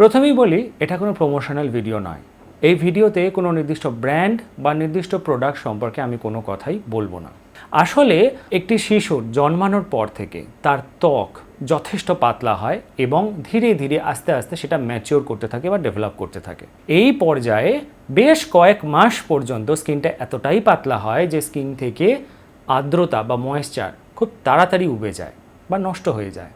প্রথমেই বলি, এটা কোনো প্রমোশনাল ভিডিও নয়। এই ভিডিওতে কোনো নির্দিষ্ট ব্র্যান্ড বা নির্দিষ্ট প্রোডাক্ট সম্পর্কে আমি কোনো কথাই বলব না। আসলে একটি শিশুর জন্মানোর পর থেকে তার ত্বক যথেষ্ট পাতলা হয় এবং ধীরে ধীরে আস্তে আস্তে সেটা ম্যাচিওর করতে থাকে বা ডেভেলপ করতে থাকে। এই পর্যায়ে বেশ কয়েক মাস পর্যন্ত স্কিনটা এতটাই পাতলা হয় যে স্কিন থেকে আর্দ্রতা বা ময়েশ্চার খুব তাড়াতাড়ি উবে যায় বা নষ্ট হয়ে যায়।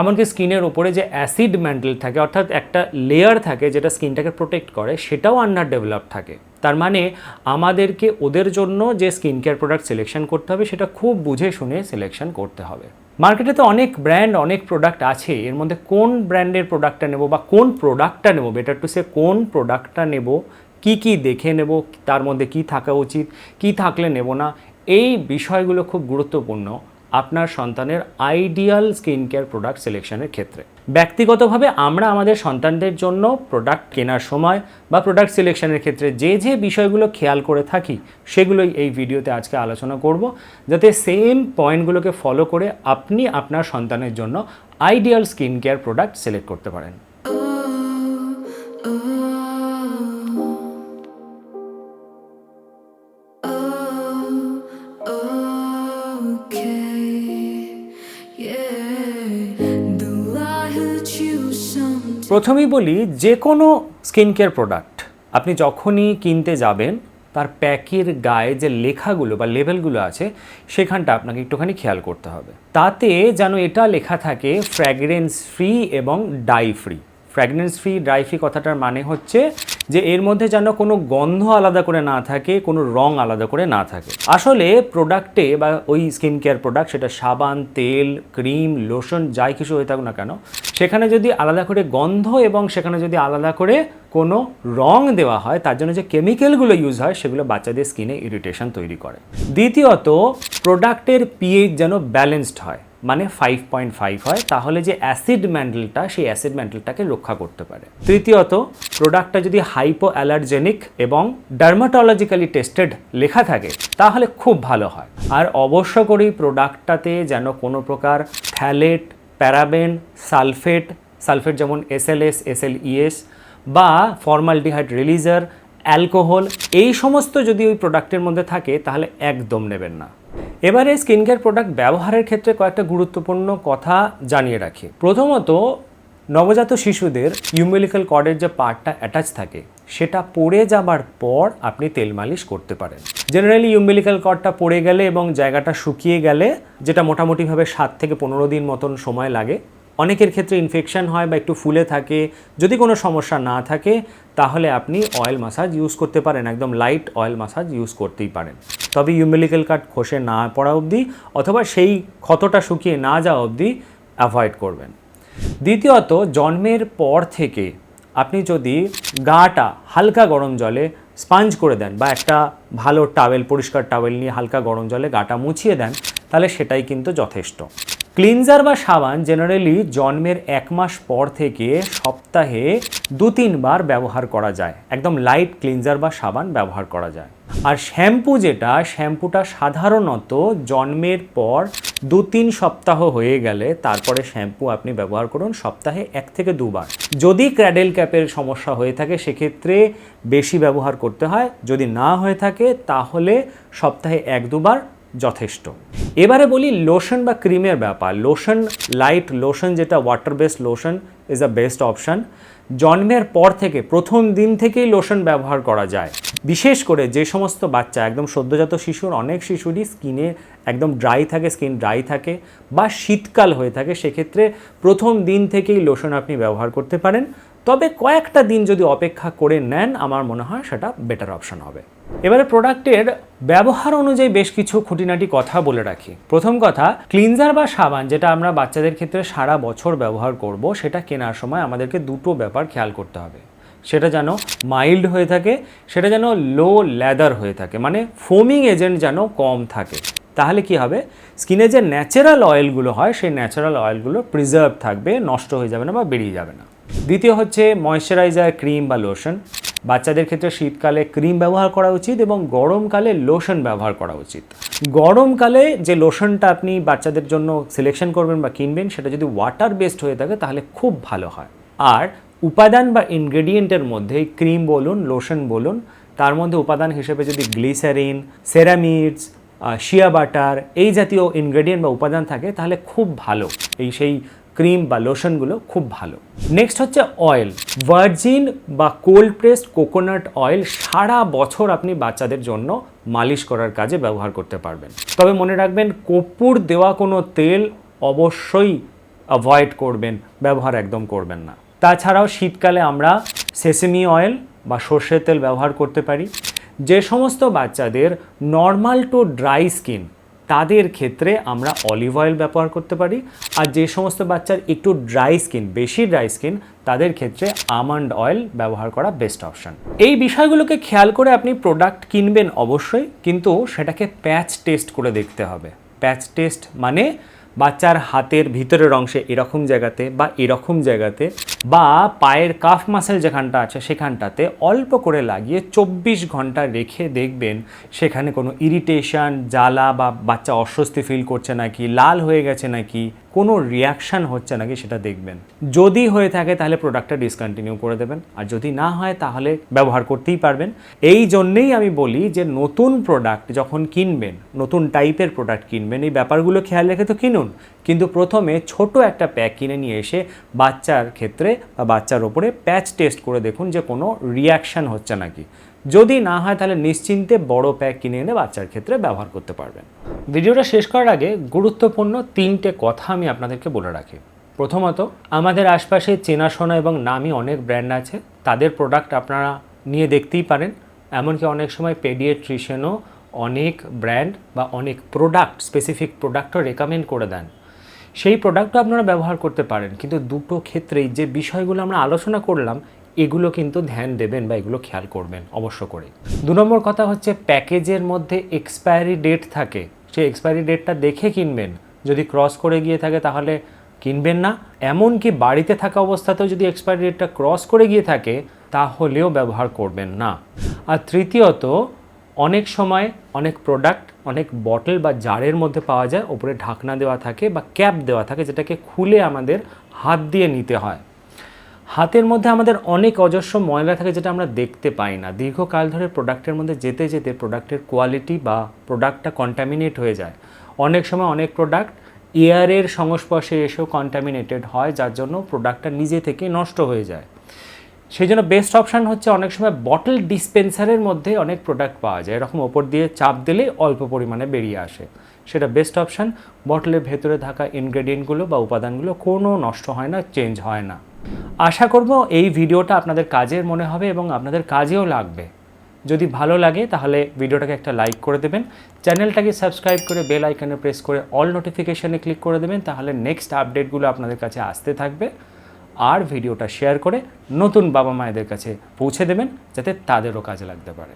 এমনকি স্কিনের ওপরে যে অ্যাসিড ম্যান্টেল থাকে, অর্থাৎ একটা লেয়ার থাকে যেটা স্কিনটাকে প্রোটেক্ট করে, সেটাও আন্ডার ডেভেলপ থাকে। তার মানে আমাদেরকে ওদের জন্য যে স্কিন কেয়ার প্রোডাক্ট সিলেকশন করতে হবে, সেটা খুব বুঝে শুনে সিলেকশন করতে হবে। মার্কেটে তো অনেক ব্র্যান্ড অনেক প্রোডাক্ট আছে, এর মধ্যে কোন ব্র্যান্ডের প্রোডাক্টটা নেব বা কোন প্রোডাক্টটা নেব বেটার টু সে কোন প্রোডাক্টটা নেব, কি কি দেখে নেব, তার মধ্যে কি থাকা উচিত, কি থাকলে নেব না, এই বিষয়গুলো খুব গুরুত্বপূর্ণ। আপনার সন্তানের আইডিয়াল স্কিন কেয়ার প্রোডাক্ট সিলেকশনের ক্ষেত্রে। ব্যক্তিগতভাবে আমরা আমাদের সন্তানদের জন্য প্রোডাক্ট কেনার সময় বা প্রোডাক্ট সিলেকশনের ক্ষেত্রে যে যে বিষয়গুলো খেয়াল করে থাকি, সেগুলোই এই ভিডিওতে আজকে আলোচনা করব, যাতে সেম পয়েন্টগুলোকে ফলো করে আপনি আপনার সন্তানের জন্য ideal skin care product select করতে পারেন। প্রথমেই বলি, যে কোনো স্কিন কেয়ার প্রোডাক্ট, আপনি যখনই কিনতে যাবেন, তার প্যাকের গায়ে যে লেখাগুলো বা লেভেলগুলো আছে, সেখানটা আপনাকে একটুখানি খেয়াল করতে হবে। তাতে যেন এটা লেখা থাকে, ফ্র্যাগরেন্স ফ্রি এবং dye free. Fragrance free dry free কথাটার মানে হচ্ছে যে এর মধ্যে যেন কোনো গন্ধ আলাদা করে না থাকে, কোনো রং আলাদা করে না থাকে। আসলে প্রোডাক্টে বা ওই স্কিন কেয়ার প্রোডাক্ট সেটা সাবান, তেল ক্রিম লোশন যাই কিছু হয়ে থাকুক না কেন, সেখানে যদি আলাদা করে গন্ধ এবং সেখানে যদি আলাদা করে কোনো রং দেওয়া হয়, তার জন্য যে কেমিক্যালগুলো ইউজ হয়, সেগুলো বাচ্চাদের স্কিনে ইরিটেশন তৈরি করে। দ্বিতীয়ত প্রোডাক্টের পিএইচ যেন ব্যালেন্সড হয়। মানে ফাইভ পয়েন্ট ফাইভ হয়, তাহলে যে অ্যাসিড ম্যান্ডেলটা সেই অ্যাসিড ম্যান্ডেলটাকে রক্ষা করতে পারে। তৃতীয়ত প্রোডাক্টটা যদি হাইপো অ্যালার্জেনিক এবং ডার্মাটোলজিক্যালি টেস্টেড লেখা থাকে, তাহলে খুব ভালো হয়। আর অবশ্য করেই প্রোডাক্টটাতে যেন কোনো প্রকার থ্যালেট প্যারাবেন সালফেট সালফেট যেমন এসএলএস এসএলইএস বা ফর্মালডিহাইড রিলিজার অ্যালকোহল এই সমস্ত যদি ওই প্রোডাক্টের মধ্যে থাকে, তাহলে একদম নেবেন না। এবারে স্কিন কেয়ার প্রোডাক্ট ব্যবহারের ক্ষেত্রে কয়েকটা গুরুত্বপূর্ণ কথা জানিয়ে রাখি। প্রথমত, নবজাত শিশুদের ইউমেলিক্যাল কর্ডের যে পার্টটা অ্যাটাচ থাকে, সেটা পড়ে যাবার পর আপনি তেল মালিশ করতে পারেন। জেনারেলি ইউমেলিক্যাল কর্ডটা পড়ে গেলে এবং জায়গাটা শুকিয়ে গেলে, যেটা মোটামুটিভাবে সাত থেকে পনেরো দিন মতন সময় লাগে অনেকের ক্ষেত্রে ইনফেকশন হয় বা একটু ফুলে থাকে, যদি কোনো সমস্যা না থাকে, তাহলে আপনি অয়েল মাসাজ ইউজ করতে পারেন, একদম লাইট অয়েল মাসাজ ইউজ করতেই পারেন। তবে ইউমেলিক্যাল কাট খসে না পড়া অবধি অথবা সেই ক্ষতটা শুকিয়ে না যাওয়া অবধি অ্যাভয়েড করবেন। দ্বিতীয়ত, জন্মের পর থেকে আপনি যদি গাটা হালকা গরম জলে স্পাঞ্জ করে দেন বা একটা ভালো টাওয়েল পরিষ্কার টাওয়েল নিয়ে হালকা গরম জলে গাটা মুছিয়ে দেন, তাহলে সেটাই কিন্তু যথেষ্ট। ক্লিনজার বা সাবান জেনারেলি জন্মের এক মাস পর থেকে সপ্তাহে দু তিনবার ব্যবহার করা যায়। একদম লাইট ক্লিনজার বা সাবান ব্যবহার করা যায়। আর শ্যাম্পু যেটা, শ্যাম্পুটা সাধারণত জন্মের পর দু তিন সপ্তাহ হয়ে গেলে তারপরে শ্যাম্পু আপনি ব্যবহার করুন সপ্তাহে এক থেকে দুবার। যদি ক্র্যাডেল ক্যাপের সমস্যা হয়ে থাকে, সেক্ষেত্রে বেশি ব্যবহার করতে হয়। যদি না হয়ে থাকে, তাহলে সপ্তাহে এক দুবার যথেষ্ট। এবারে বলি লোশন বা ক্রিমের ব্যাপার। লোশন লাইট লোশন যেটা water based lotion is a best option জন্মের পর থেকে, প্রথম দিন থেকেই লোশন ব্যবহার করা যায়। বিশেষ করে যে সমস্ত বাচ্চা, একদম সদ্যজাত শিশুর, অনেক শিশুরই স্কিনে একদম ড্রাই থাকে স্কিন ড্রাই থাকে বা শীতকাল হয়ে থাকে, সেক্ষেত্রে প্রথম দিন থেকেই লোশন আপনি ব্যবহার করতে পারেন। তবে কয়েকটা দিন যদি অপেক্ষা করে নেন, আমার মনে হয় সেটা বেটার অপশন হবে। এবারে প্রোডাক্টের ব্যবহার অনুযায়ী বেশ কিছু খুঁটিনাটি কথা বলে রাখি। প্রথম কথা ক্লিনজার বা সাবান, যেটা আমরা বাচ্চাদের ক্ষেত্রে সারা বছর ব্যবহার করব, সেটা কেনার সময় আমাদেরকে দুটো ব্যাপার খেয়াল করতে হবে। সেটা যেন মাইল্ড হয়ে থাকে, সেটা যেন লো লেদার হয়ে থাকে মানে ফোমিং এজেন্ট যেন কম থাকে। তাহলে কি হবে? স্কিনে যে ন্যাচারাল অয়েলগুলো হয়, সেই ন্যাচারাল অয়েলগুলো প্রিজার্ভ থাকবে, নষ্ট হয়ে যাবে না বা বেরিয়ে যাবে না। দ্বিতীয় হচ্ছে ময়শ্চারাইজার ক্রিম বা লোশন বাচ্চাদের ক্ষেত্রে শীতকালে ক্রিম ব্যবহার করা উচিত এবং গরমকালে লোশন ব্যবহার করা উচিত। গরমকালে যে লোশনটা আপনি বাচ্চাদের জন্য সিলেকশন করবেন বা কিনবেন, সেটা যদি ওয়াটার বেসড হয়ে থাকে, তাহলে খুব ভালো হয়। আর উপাদান বা ইনগ্রেডিয়েন্টের মধ্যে ক্রিম বলুন লোশন বলুন, তার মধ্যে উপাদান হিসেবে যদি গ্লিসারিন সেরামিডস শিয়া বাটার এই জাতীয় ইনগ্রেডিয়েন্ট বা উপাদান থাকে, তাহলে খুব ভালো। এই সেই ক্রিম বা লোশনগুলো খুব ভালো। নেক্সট হচ্ছে অয়েল ভার্জিন বা কোল্ড প্রেসড কোকোনাট অয়েল সারা বছর আপনি বাচ্চাদের জন্য মালিশ করার কাজে ব্যবহার করতে পারবেন। তবে মনে রাখবেন কপুর দেওয়া কোনো তেল অবশ্যই অ্যাভয়েড করবেন, ব্যবহার একদম করবেন না। তাছাড়াও শীতকালে আমরা সেসেমি অয়েল বা সর্ষের তেল ব্যবহার করতে পারি। যে সমস্ত বাচ্চাদের নর্মাল টু ড্রাই স্কিন তাদের ক্ষেত্রে আমরা অলিভ অয়েল ব্যবহার করতে পারি। আর যে সমস্ত বাচ্চার একটু ড্রাই স্কিন বেশি ড্রাই স্কিন তাদের ক্ষেত্রে আমন্ড অয়েল ব্যবহার করা বেস্ট অপশন এই বিষয়গুলোকে খেয়াল করে আপনি প্রোডাক্ট কিনবেন অবশ্যই, কিন্তু সেটাকে প্যাচ টেস্ট করে দেখতে হবে। প্যাচ টেস্ট মানে বাচ্চার হাতের ভিতরের অংশে এরকম জায়গাতে বা এরকম জায়গাতে বা পায়ের কাফ মাসেল যেখানটা আছে সেখানটাতে অল্প করে লাগিয়ে চব্বিশ ঘণ্টা রেখে দেখবেন সেখানে কোনো ইরিটেশন জ্বালা বা বাচ্চা অস্বস্তি ফিল করছে নাকি, লাল হয়ে গেছে নাকি কোনো রিয়াকশান হচ্ছে নাকি সেটা দেখবেন। যদি হয়ে থাকে তাহলে প্রোডাক্টটা ডিসকন্টিনিউ করে দেবেন। আর যদি না হয় তাহলে ব্যবহার করতেই পারবেন। এই জন্যেই আমি বলি যে নতুন প্রোডাক্ট যখন কিনবেন, নতুন টাইপের প্রোডাক্ট কিনবেন, এই ব্যাপারগুলো খেয়াল রেখে তো কিনুন। কিন্তু প্রথমে ছোট একটা প্যাক কিনে নিয়ে এসে বাচ্চার ক্ষেত্রে বা বাচ্চার ওপরে প্যাচ টেস্ট করে দেখুন যে কোনো রিয়াকশান হচ্ছে নাকি। যদি না হয় তাহলে নিশ্চিন্তে বড় প্যাক কিনে এনে বাচ্চার ক্ষেত্রে ব্যবহার করতে পারবেন। ভিডিওটা শেষ করার আগে গুরুত্বপূর্ণ তিনটে কথা আমি আপনাদেরকে বলে রাখি। প্রথমত, আমাদের আশপাশে চেনাশোনা এবং নামি অনেক ব্র্যান্ড আছে। তাদের প্রোডাক্ট আপনারা নিয়ে দেখতেই পারেন। এমনকি অনেক সময় পেডিয়েট্রিশিয়ানও অনেক ব্র্যান্ড বা অনেক প্রোডাক্ট, স্পেসিফিক প্রোডাক্টও রেকমেন্ড করে দেন। সেই প্রোডাক্টও আপনারা ব্যবহার করতে পারেন। কিন্তু দুটো ক্ষেত্রেই যে বিষয়গুলো আমরা আলোচনা করলাম, এগুলো কিন্তু ধ্যান দেবেন বা এগুলো খেয়াল করবেন অবশ্য করে। দু নম্বর কথা হচ্ছে প্যাকেজের মধ্যে এক্সপায়ারি ডেট থাকে। সেই এক্সপায়ারি ডেটটা দেখে কিনবেন। যদি ক্রস করে গিয়ে থাকে তাহলে কিনবেন না। এমনকি বাড়িতে থাকা অবস্থাতেও যদি এক্সপায়ারি ডেটটা ক্রস করে গিয়ে থাকে, তাহলেও ব্যবহার করবেন না। আর তৃতীয়ত অনেক সময় অনেক প্রোডাক্ট অনেক বটল বা জারের মধ্যে পাওয়া যায়, ওপরে ঢাকনা দেওয়া থাকে বা ক্যাপ দেওয়া থাকে, যেটাকে খুলে আমাদের হাত দিয়ে নিতে হয়। হাতের মধ্যে আমাদের অনেক অজস্র ময়লা থাকে যেটা আমরা দেখতে পাই না। দীর্ঘকাল ধরে প্রোডাক্টের মধ্যে যেতে যেতে প্রোডাক্টের কোয়ালিটি বা প্রোডাক্টটা কন্টামিনেট হয়ে যায়। অনেক সময় অনেক প্রোডাক্ট এয়ারের সংস্পর্শে এসেও কন্টামিনেটেড হয়, যার জন্য প্রোডাক্টটা নিজে থেকে নষ্ট হয়ে যায়। সেই জন্য বেস্ট অপশান হচ্ছে অনেক সময় বটল ডিসপেন্সারের মধ্যে অনেক প্রোডাক্ট পাওয়া যায়। এরকম ওপর দিয়ে চাপ দিলে অল্প পরিমাণে বেরিয়ে আসে। সেটা বেস্ট অপশান বটলের ভেতরে থাকা ইনগ্রেডিয়েন্টগুলো বা উপাদানগুলো কোনো নষ্ট হয় না চেঞ্জ হয় না। আশা করব এই ভিডিওটা আপনাদের কাজের মনে হবে এবং আপনাদের কাজেও লাগবে। যদি ভালো লাগে তাহলে ভিডিওটাকে একটা লাইক করে দেবেন। চ্যানেলটাকে সাবস্ক্রাইব করে বেল আইকনে প্রেস করে অল নোটিফিকেশানে ক্লিক করে দেবেন। তাহলে নেক্সট আপডেটগুলো আপনাদের কাছে আসতে থাকবে। আর ভিডিওটা শেয়ার করে নতুন বাবা মায়েদের কাছে পৌঁছে দেবেন যাতে তাদেরও কাজে লাগতে পারে।